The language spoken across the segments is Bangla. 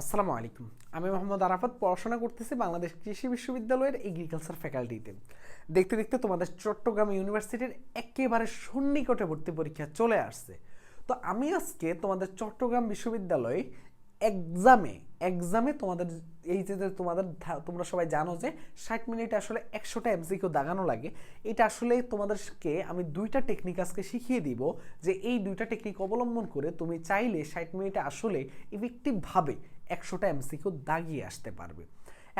আসসালামু আলাইকুম। আমি মোহাম্মদ আরাফাত, পড়াশোনা করতেছি বাংলাদেশ কৃষি বিশ্ববিদ্যালয়ের এগ্রিকালচার ফ্যাকাল্টিতে। দেখতে দেখতে তোমাদের চট্টগ্রাম ইউনিভার্সিটির একেবারে সন্নিকটে ভর্তি পরীক্ষা চলে আসছে। তো আমি আজকে তোমাদের চট্টগ্রাম বিশ্ববিদ্যালয়ে এক্সামে এক্সামে তোমাদের এই যে তোমাদের তোমরা সবাই জানো যে ষাট মিনিটে আসলে একশোটা এমসিকিউ দাগানো লাগে। এটা আসলে তোমাদেরকে আমি দুইটা টেকনিক আজকে শিখিয়ে দিব যে এই দুইটা টেকনিক অবলম্বন করে তুমি চাইলে ষাট মিনিটে আসলে ইফেক্টিভভাবে একশোটা এমসিকিউ দাগিয়ে আসতে পারবে।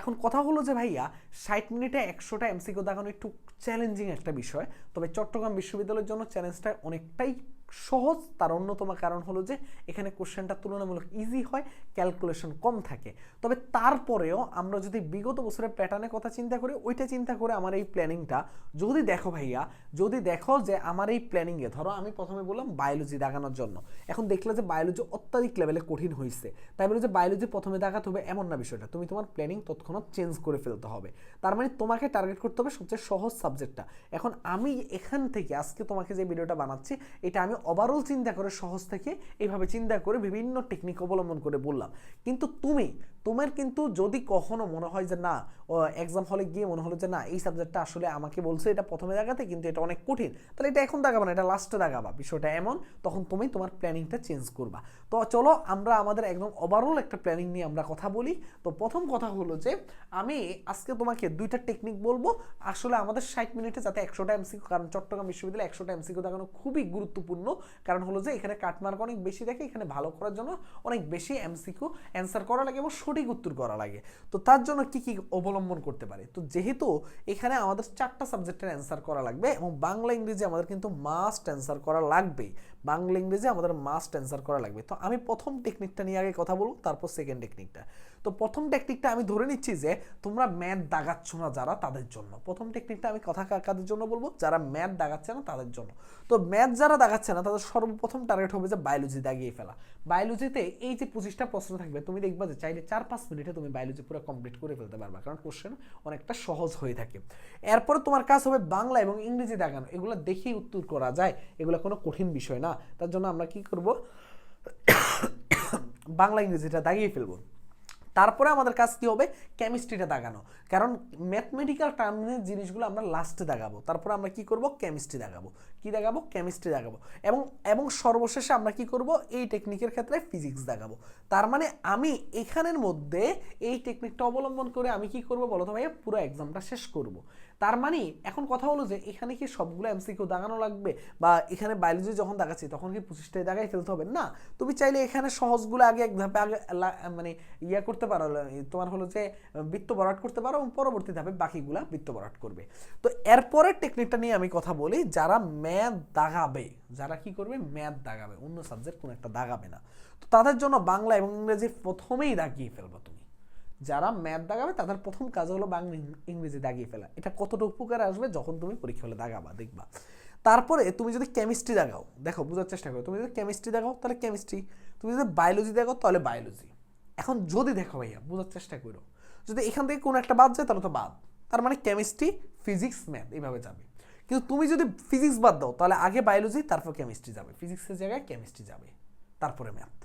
এখন কথা হলো যে ভাইয়া, ষাট মিনিটে একশোটা এমসিকিউ দাগানো একটু চ্যালেঞ্জিং একটা বিষয়। তবে চট্টগ্রাম বিশ্ববিদ্যালয়ের জন্য চ্যালেঞ্জটা অনেকটাই সহজ, তার অন্যতম কারণ হলো যে এখানে কোশ্চেনটা তুলনামূলক ইজি হয় ক্যালকুলেশন কম থাকে। তবে তারপরেও আমরা যদি বিগত বছরের প্যাটার্নের কথা চিন্তা করি, ওইটা চিন্তা করে আমার এই প্ল্যানিংটা যদি দেখো ভাইয়া, যদি দেখো যে আমার এই প্ল্যানিংয়ে ধরো আমি প্রথমে বললাম বায়োলজি দাগানোর জন্য। এখন দেখলে যে বায়োলজি অত্যাধিক লেভেলে কঠিন হয়েছে তাই বলে যে বায়োলজি প্রথমে দেখাতে হবে এমন না বিষয়টা। তুমি তোমার প্ল্যানিং তৎক্ষণাৎ চেঞ্জ করে ফেলতে হবে। তার মানে তোমাকে টার্গেট করতে হবে সবচেয়ে সহজ সাবজেক্টটা এখন আমি এখান থেকে, আজকে তোমাকে যে ভিডিওটা বানাচ্ছি, এটা আমি ওভারঅল চিন্তা করে সহজ থেকে এইভাবে চিন্তা করে বিভিন্ন টেকনিক অবলম্বন করে বললাম। কিন্তু তুমি তোমার কিন্তু যদি কখনো মনে হয় যে না এক্সাম হলে গিয়ে মনে হলো যে না, এই সাবজেক্টটা আসলে আমাকে বলছে, এটা প্রথমে দেখাতে কিন্তু এটা অনেক কঠিন। তাহলে এটা এখন দেখাবা না, এটা লাস্টে দেখাবা। বিষয়টা এমন, তখন তুমি তোমার প্ল্যানিংটা চেঞ্জ করবা। তো চলো, আমরা আমাদের একদম ওভারঅল একটা প্ল্যানিং নিয়ে আমরা কথা বলি। তো প্রথম কথা হলো যে, আমি আজকে তোমাকে দুইটা টেকনিক বলব। আসলে আমাদের ষাট মিনিটে যাতে একশোটা এমসিকিউ কারণ চট্টগ্রাম বিশ্ববিদ্যালয়ে একশোটা এমসিকিউ দেখানো খুবই গুরুত্বপূর্ণ। কারণ হলো যে, এখানে কাটমার্ক অনেক বেশি দেখে, এখানে ভালো করার জন্য অনেক বেশি এমসিকিউ অ্যান্সার করা লাগে এবং সঠিক উত্তর করা লাগে। তো তার জন্য কি কি অবলম্বন করতে পারে? তো যেহেতু এখানে আমাদের চারটা সাবজেক্টের অ্যান্সার করা লাগবে এবং বাংলা, ইংরেজি আমাদের কিন্তু মাস্ট অ্যান্সার করা লাগবে বাংলা, ইংরেজি আমাদের মাস্ট অ্যান্সার করা লাগবে। তো আমি প্রথম টেকনিকটা নিয়ে আগে কথা বলব, তারপর সেকেন্ড টেকনিকটা তো প্রথম টেকনিকটা আমি ধরে নিচ্ছি যে তোমরা ম্যাথ দাগাচ্ছ না যারা তাদের জন্য। প্রথম টেকনিকটা আমি কথা কাদের জন্য বলব? যারা ম্যাথ দাগাচ্ছে না তাদের জন্য। তো ম্যাথ যারা দাগাচ্ছে না, তাদের সর্বপ্রথম টার্গেট হবে যে বায়োলজি দাগিয়ে ফেলা। বায়োলজিতে এই যে পঁচিশটা প্রশ্ন থাকবে, তুমি দেখবা যে চাইলে চার পাঁচ মিনিটে তুমি বায়োলজি পুরো কমপ্লিট করে ফেলতে পারবা, কারণ কোশ্চেন অনেকটা সহজ হয়ে থাকে। এরপরে তোমার কাজ হবে বাংলা এবং ইংরেজি দাগানো। এগুলো দেখেই উত্তর করা যায়। এগুলো কোনো কঠিন বিষয় না। তার জন্য আমরা কি করব? বাংলা ইংরেজিটা দাগিয়ে ফেলব। তারপরে আমাদের কাজ কি হবে? কেমিস্ট্রিটা দাগানো। কারণ ম্যাথমেটিক্যাল টার্মের জিনিসগুলো আমরা লাস্টে দাগাবো। তারপরে আমরা কি করব? কেমিস্ট্রি দাগাবো। কি দাগাবো? কেমিস্ট্রি দাগাবো। এবং এবং সর্বশেষে আমরা কি করব? এই টেকনিকের ক্ষেত্রে ফিজিক্স দাগাবো। তার মানে আমি এখানের মধ্যে এই টেকনিকটা অবলম্বন করে আমি কি করব বলো তো ভাইয়া? পুরো এক্সামটা শেষ করব। তার মানে এখন কথা হলো যে, এখানে কি সবগুলো এমসিকিউ দাগানো লাগবে? বা এখানে বায়োলজি যখন দাগাচ্ছি, তখন কি পঁচিশটাই দাগাই ফেলতে হবে? না। তুমি চাইলে এখানে সহজগুলো আগে এক ধাপে আগে মানে ইয়া করতে পারো তোমার হলো যে বৃত্ত বরাট করতে পারো এবং পরবর্তী ধাপে বাকিগুলা বৃত্ত বরাট করবে। তো এরপরের টেকনিকটা নিয়ে আমি কথা বলি, যারা ম্যাথ দাগাবে, যারা কি করবে? ম্যাথ দাগাবে, অন্য সাবজেক্ট কোনো একটা দাগাবে না। তো তাদের জন্য বাংলা এবং ইংরেজি প্রথমেই দাগিয়ে ফেলব তুমি। যারা ম্যাথ দাগাবে, তাদের প্রথম কাজ হলো বাংলা, ইংরেজি দাগিয়ে ফেলা। এটা কতটা উপকার আসবে যখন তুমি পরীক্ষা হলে দাগাবা, দেখবা। তারপরে তুমি যদি কেমিস্ট্রি দাগাও, দেখো, বোঝার চেষ্টা করো, তুমি যদি কেমিস্ট্রি দেখাও তাহলে কেমিস্ট্রি তুমি যদি বায়োলজি দাগাও, তাহলে বায়োলজি এখন যদি দেখো ভাইয়া, বোঝার চেষ্টা করো। যদি এখান থেকে কোনো একটা বাদ যায়, তাহলে তো বাদ। তার মানে কেমিস্ট্রি ফিজিক্স ম্যাথ এইভাবে যাবে। কিন্তু তুমি যদি ফিজিক্স বাদ দাও, তাহলে আগে বায়োলজি তারপর কেমিস্ট্রি যাবে। ফিজিক্সের জায়গায় কেমিস্ট্রি যাবে, তারপরে ম্যাথ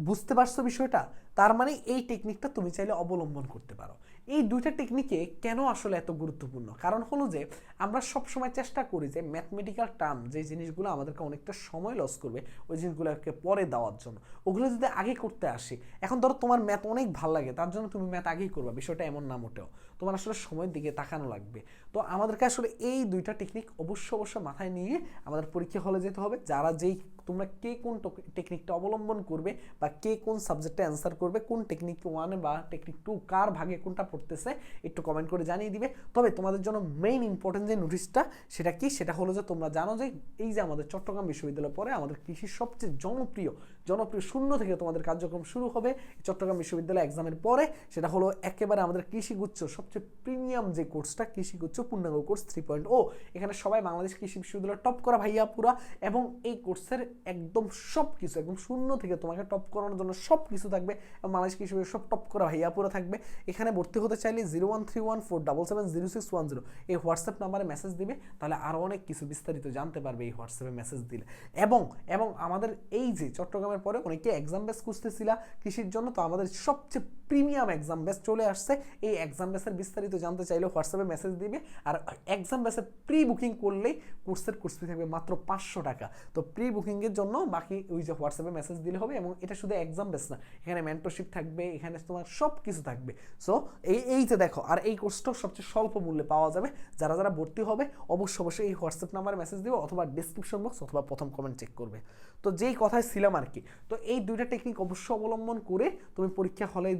বুঝতে পারছ বিষয়টা? তার মানে এই টেকনিকটা তুমি চাইলে অবলম্বন করতে পারো। এই দুইটা টেকনিকে কেন আসলে এত গুরুত্বপূর্ণ? কারণ হলো যে, আমরা সব সময় চেষ্টা করি যে ম্যাথমেটিক্যাল টার্ম যে জিনিসগুলো আমাদেরকে অনেকটা সময় লস করবে, ওই জিনিসগুলোকে পরে দেওয়ার জন্য। ওগুলো যদি আগে করতে আসি, এখন ধরো তোমার ম্যাথ অনেক ভালো লাগে, তার জন্য তুমি ম্যাথ আগেই করবা, বিষয়টা এমন না মোটেও। তোমার আসলে সময়ের দিকে তাকানো লাগবে। তো আমাদেরকে আসলে এই দুইটা টেকনিক অবশ্য অবশ্য মাথায় নিয়ে আমাদের পরীক্ষা হলে যেতে হবে। যারা যেই, তোমরা কে কোন টেকনিকটা অবলম্বন করবে বা কে কোন সাবজেক্টে অ্যান্সার করবে, কোন টেকনিক ওয়ান বা টেকনিক টু কার ভাগে কোনটা পড়তেছে একটু কমেন্ট করে জানিয়ে দিবে। তবে তোমাদের জন্য মেইন ইম্পর্টেন্ট যে নোটিশটা সেটা কি? সেটা হলো যে তোমরা জানো যে এই যে আমাদের চট্টগ্রাম বিশ্ববিদ্যালয় পরে আমাদের কৃষির সবচেয়ে জনপ্রিয় জনপ্রিয় শূন্য থেকে তোমাদের কার্যক্রম শুরু হবে। চট্টগ্রাম বিশ্ববিদ্যালয় এক্সামের পরে সেটা হলো একেবারে আমাদের কৃষিগুচ্ছ, সবচেয়ে প্রিমিয়াম যে কোর্সটা কৃষিগুচ্ছ পূর্ণাঙ্গ কোর্স থ্রি পয়েন্ট ও এখানে সবাই বাংলাদেশ কৃষি বিশ্ববিদ্যালয় টপ করা ভাইয়া পুরা এবং এই কোর্সের একদম সব কিছু একদম শূন্য থেকে তোমাকে টপ করানোর জন্য সব কিছু থাকবে এবং বাংলাদেশ কৃষি সব টপ করা ভাইয়া পুরা থাকবে। এখানে ভর্তি হতে চাইলে zero one three one four double seven zero six one zero এই হোয়াটসঅ্যাপ নাম্বারে মেসেজ দিবে, তাহলে আরও অনেক কিছু বিস্তারিত জানতে পারবে এই হোয়াটসঅ্যাপে মেসেজ দিলে। এবং এবং আমাদের এই যে চট্টগ্রামের প্রোগ্রামের পরে অনেকে এক্সাম বেস খুঁজতেছিলা কৃষির জন্য। তো আমাদের সবচেয়ে প্রিমিয়াম এক্সাম বেস চলে আসছে। এই এক্সাম বেসের বিস্তারিত জানতে চাইলে হোয়াটসঅ্যাপে মেসেজ দিবে। আর এক্সাম বেসের প্রি বুকিং করলেই কোর্সের কোর্স ফি থাকবে মাত্র পাঁচশো টাকা। তো প্রি বুকিংয়ের জন্য বাকি ওই যে হোয়াটসঅ্যাপে মেসেজ দিলে হবে এবং এটা শুধু এক্সাম বেস না, এখানে মেন্টরশিপ থাকবে, এখানে তোমার সব কিছু থাকবে। সো এই এই যে দেখো, আর এই কোর্সটাও সবচেয়ে স্বল্প মূল্যে পাওয়া যাবে। যারা যারা ভর্তি হবে, অবশ্যই অবশ্যই এই হোয়াটসঅ্যাপ নাম্বারে মেসেজ দিবে অথবা ডিসক্রিপশন বক্স অথবা প্রথম কমেন্ট চেক করবে। তো যেই কথায় ছিলাম আর কি তো এই দুইটা টেকনিক অবশ্য অবলম্বন করে তুমি পরীক্ষা হলে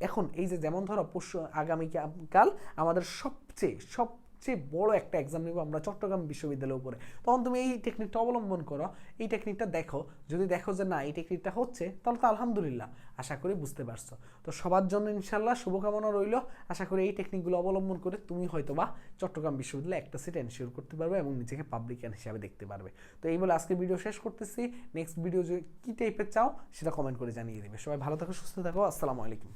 এখন এই যে যেমন ধরো পরশু আগামীকাল আমাদের সবচেয়ে সবচেয়ে বড় একটা এক্সাম নেব আমরা চট্টগ্রাম বিশ্ববিদ্যালয়ের উপরে। তখন তুমি এই টেকনিকটা অবলম্বন করো, এই টেকনিকটা দেখো, যদি দেখো যে না, এই টেকনিকটা হচ্ছে, তাহলে তো আলহামদুলিল্লাহ, আশা করি বুঝতে পারছ। তো সবার জন্য ইনশাল্লাহ শুভকামনা রইল, আশা করি এই টেকনিকগুলো অবলম্বন করে তুমি হয়তোবা চট্টগ্রাম বিশ্ববিদ্যালয়ে একটা সিট এনশিওর করতে পারবে এবং নিজেকে পাবলিকান হিসাবে দেখতে পারবে। তো এই বলে আজকে ভিডিও শেষ করতেছি নেক্সট ভিডিও কী টাইপের চাও সেটা কমেন্ট করে জানিয়ে দেবে। সবাই ভালো থাকো, সুস্থ থাকো, আসসালামু আলাইকুম।